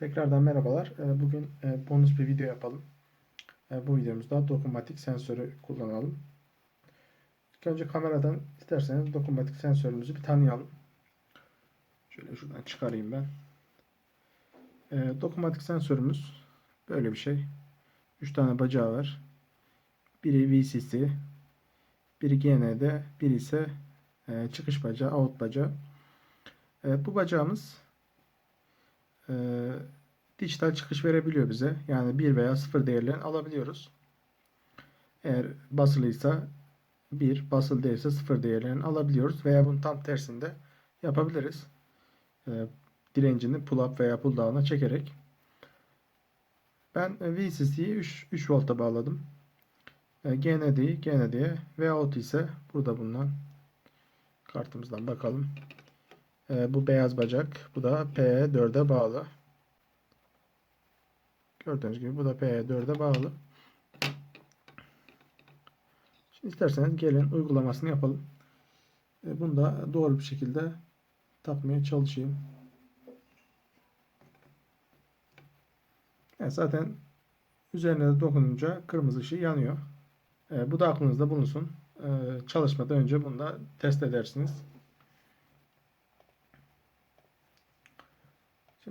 Tekrardan merhabalar. Ee, Bugün e, bonus bir video yapalım. E, Bu videomuzda dokunmatik sensörü kullanalım. İlk önce kameradan isterseniz dokunmatik sensörümüzü bir tanıyalım. Şöyle şuradan çıkarayım ben. E, Dokunmatik sensörümüz böyle bir şey. 3 tane bacağı var. Biri VCC, biri GND, biri ise e, çıkış bacağı, out bacağı. Bu bacağımız e, dijital çıkış verebiliyor bize. Yani 1 veya 0 değerlerini alabiliyoruz. Eğer basılıysa 1, basılı değilse 0 değerlerini alabiliyoruz. Veya bunun tam tersinde yapabiliriz. E, direncini pull up veya pull down'a çekerek. Ben VCC'yi 3, 3 volta bağladım. E, GND'yi GND'ye ve out ise burada bulunan kartımızdan bakalım. E, bu beyaz bacak. Bu da P4'e bağlı. Gördüğünüz gibi bu da P4'e bağlı. Şimdi isterseniz gelin uygulamasını yapalım. E, bunu da doğru bir şekilde takmaya çalışayım. Evet, zaten üzerine de dokununca kırmızı ışığı yanıyor. E, bu da aklınızda bulunsun. E, çalışmadan önce bunu da test edersiniz.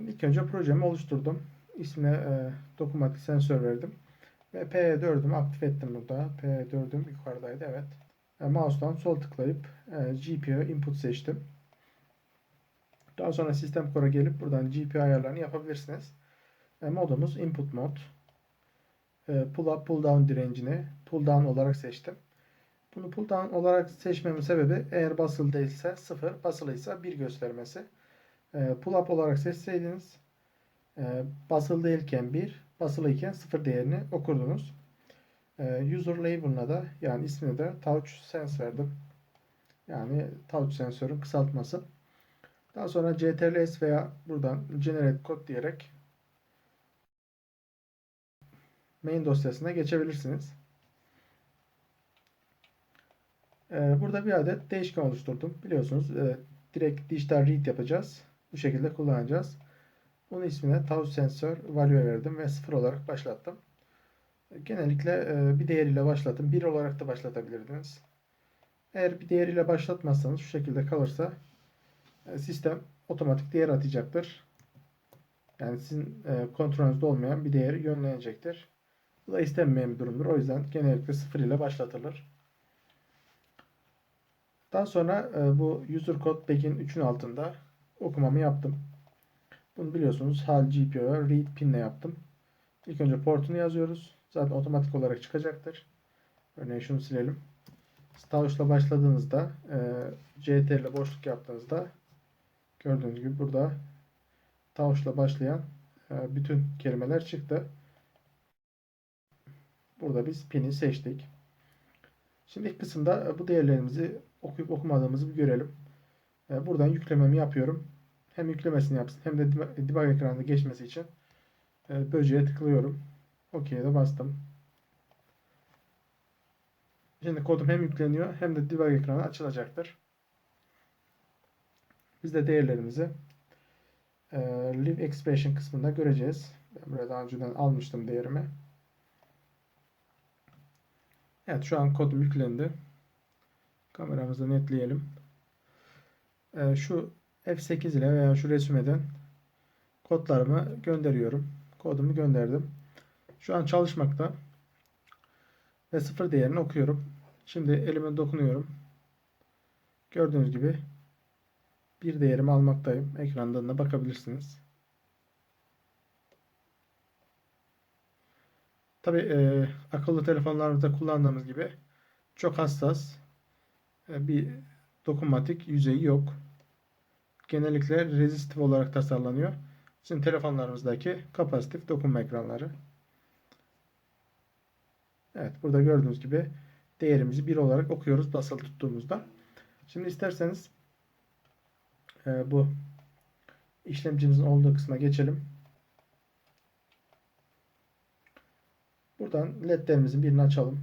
Şimdi ilk önce projemi oluşturdum. İsmine e, dokunmatik sensör verdim. Ve P4'ümü aktif ettim burada. P4'üm yukarıdaydı evet. E, mouse'dan sol tıklayıp e, GPIO input seçtim. Daha sonra sistem core gelip buradan GPIO ayarlarını yapabilirsiniz. E, modumuz input mod. E, pull up pull down direncini pull down olarak seçtim. Bunu pull down olarak seçmemin sebebi eğer basılı değilse 0, basılıysa 1 göstermesi. E, pull up olarak seçseydiniz e, basılı değilken 1, basılıyken 0 değerini okurdunuz. E, user label'ına da yani ismine de touch sense. Yani touch sensörün kısaltması. Daha sonra ctrl-s veya buradan generate code diyerek main dosyasına geçebilirsiniz. E, burada bir adet değişken oluşturdum. Biliyorsunuz direkt dijital read yapacağız. Bu şekilde kullanacağız. Bunun ismine touch sensör value verdim ve 0 olarak başlattım. Genellikle e, bir değeriyle başlattım. 1 olarak da başlatabilirdiniz. Eğer bir değeriyle başlatmazsanız şu şekilde kalırsa e, sistem otomatik değer atacaktır. Yani sizin e, kontrolünüzde olmayan bir değeri yönlenecektir. Bu da istenmeyen bir durumdur. O yüzden genellikle 0 ile başlatılır. Daha sonra bu user code bag'in 3'ün altında okumamı yaptım. Bunu biliyorsunuz hal GPIO read pinle yaptım. İlk önce portunu yazıyoruz. Zaten otomatik olarak çıkacaktır. Örneğin şunu silelim. Touch'la başladığınızda e, ile boşluk yaptığınızda gördüğünüz gibi burada Touch'la başlayan e, bütün kelimeler çıktı. Burada biz pin'i seçtik. Şimdi ilk kısımda bu değerlerimizi okuyup okumadığımızı bir görelim. E, buradan yüklememi yapıyorum hem yüklemesini yapsın hem de debug ekranında geçmesi için e, böceğe tıklıyorum. OK'ye de bastım. Şimdi kodum hem yükleniyor hem de debug ekranı açılacaktır. Biz de değerlerimizi e, live expression kısmında göreceğiz. Ben buraya daha önceden almıştım değerimi. Evet şu an kodum yüklendi. Kameramızı netleyelim. E, şu F8 ile veya şu resümeden kodlarımı gönderiyorum. Kodumu gönderdim. Şu an çalışmakta. Ve sıfır değerini okuyorum. Şimdi elime dokunuyorum. Gördüğünüz gibi bir değerimi almaktayım. Ekrandan da bakabilirsiniz. Tabi e, akıllı telefonlarımızda kullandığımız gibi çok hassas e, bir dokunmatik yüzeyi yok genellikle rezistif olarak tasarlanıyor. Sizin telefonlarımızdaki kapasitif dokunma ekranları. Evet burada gördüğünüz gibi değerimizi 1 olarak okuyoruz basılı tuttuğumuzda. Şimdi isterseniz e, bu işlemcimizin olduğu kısma geçelim. Buradan ledlerimizin birini açalım.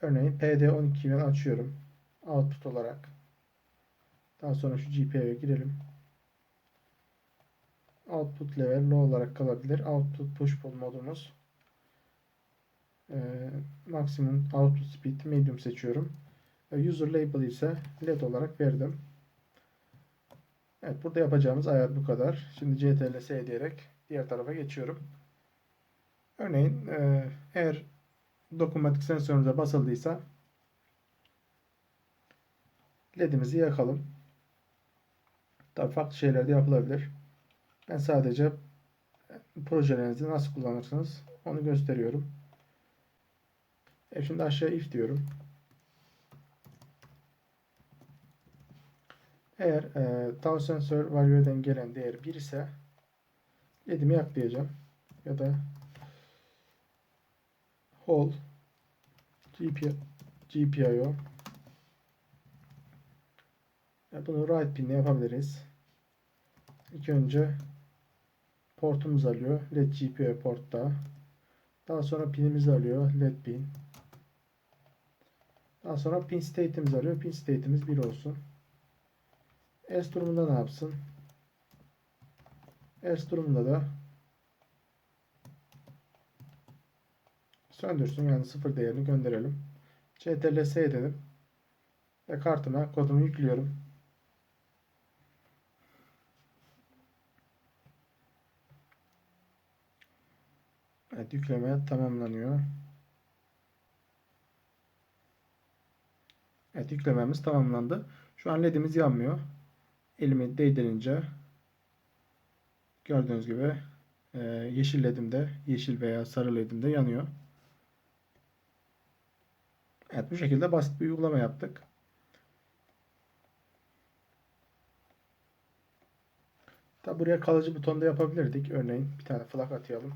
Örneğin PD12'yi ben açıyorum. Output olarak. Daha sonra şu GPIO'ya girelim. Output level low olarak kalabilir. Output push pull modumuz. Ee, maksimum output speed medium seçiyorum. User label ise LED olarak verdim. Evet burada yapacağımız ayar bu kadar. Şimdi CTRL S diyerek diğer tarafa geçiyorum. Örneğin e, eğer dokunmatik sensörümüze basıldıysa ledimizi yakalım. Tabii farklı şeyler de yapılabilir. Ben sadece projelerinizi nasıl kullanırsınız onu gösteriyorum. E şimdi aşağı if diyorum. Eğer e, tau sensör value'den gelen değer 1 ise ledimi yak diyeceğim. Ya da GP, GPIO ya bunu right pinle yapabiliriz. İlk önce portumuz alıyor. LED GPIO portta. Daha sonra pinimizi alıyor. LED pin. Daha sonra pin state'imiz alıyor. Pin state'imiz 1 olsun. Else durumunda ne yapsın? Else durumunda da söndürsün yani sıfır değerini gönderelim. CTRL S edelim. Ve kartıma kodumu yüklüyorum. Evet yükleme tamamlanıyor. Evet yüklememiz tamamlandı. Şu an ledimiz yanmıyor. Elimi değdirince gördüğünüz gibi e, yeşil ledimde, yeşil veya sarı ledimde yanıyor. Evet bu şekilde basit bir uygulama yaptık. Tabi buraya kalıcı buton da yapabilirdik. Örneğin bir tane flag atayalım.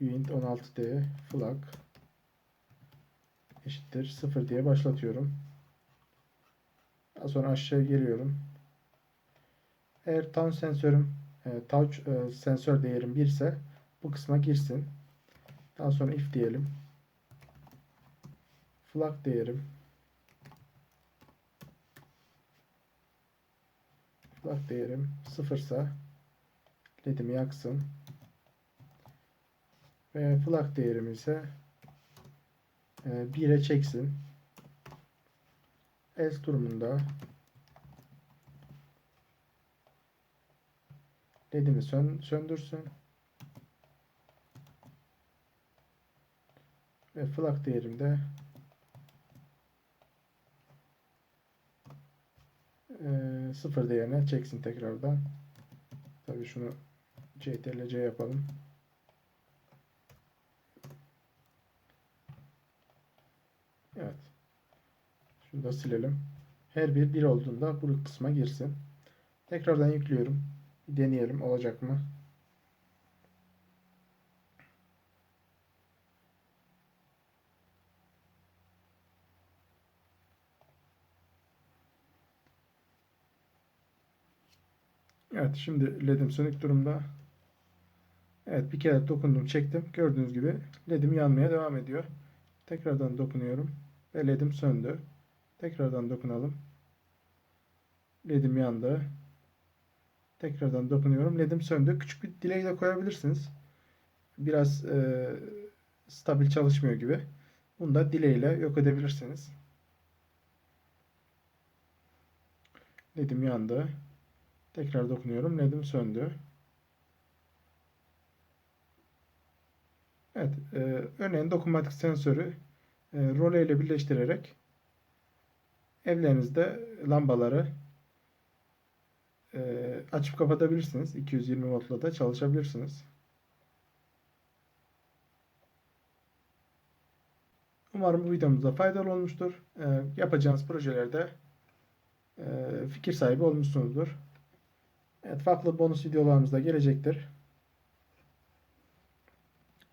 Uint 16D flag eşittir 0 diye başlatıyorum. Daha sonra aşağı geliyorum. Eğer touch sensörüm e, touch e, sensör değerim 1 ise bu kısma girsin. Daha sonra if diyelim. Flag değerim flag değerim 0 ise ledimi yaksın. Ve flag değerimi ise 1'e çeksin. Else durumunda ledimi sön söndürsün. Ve flag değerimde e, sıfır değerine çeksin tekrardan. Tabii şunu CTRL-C yapalım. Evet. Şunu da silelim. Her bir 1 olduğunda bu kısma girsin. Tekrardan yüklüyorum. Bir deneyelim olacak mı? Evet şimdi ledim sönük durumda. Evet bir kere dokundum çektim. Gördüğünüz gibi ledim yanmaya devam ediyor. Tekrardan dokunuyorum. Ledim söndü. Tekrardan dokunalım. Ledim yandı. Tekrardan dokunuyorum. Ledim söndü. Küçük bir delay de koyabilirsiniz. Biraz e, stabil çalışmıyor gibi. Bunu da delay ile yok edebilirsiniz. Ledim yandı. Tekrar dokunuyorum. LED'im söndü. Evet. E, örneğin dokunmatik sensörü role ile birleştirerek evlerinizde lambaları e, açıp kapatabilirsiniz. 220 voltla da çalışabilirsiniz. Umarım bu videomuzda faydalı olmuştur. E, yapacağınız projelerde e, fikir sahibi olmuşsunuzdur. Evet, farklı bonus videolarımız da gelecektir.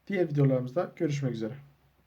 Diğer videolarımızda görüşmek üzere.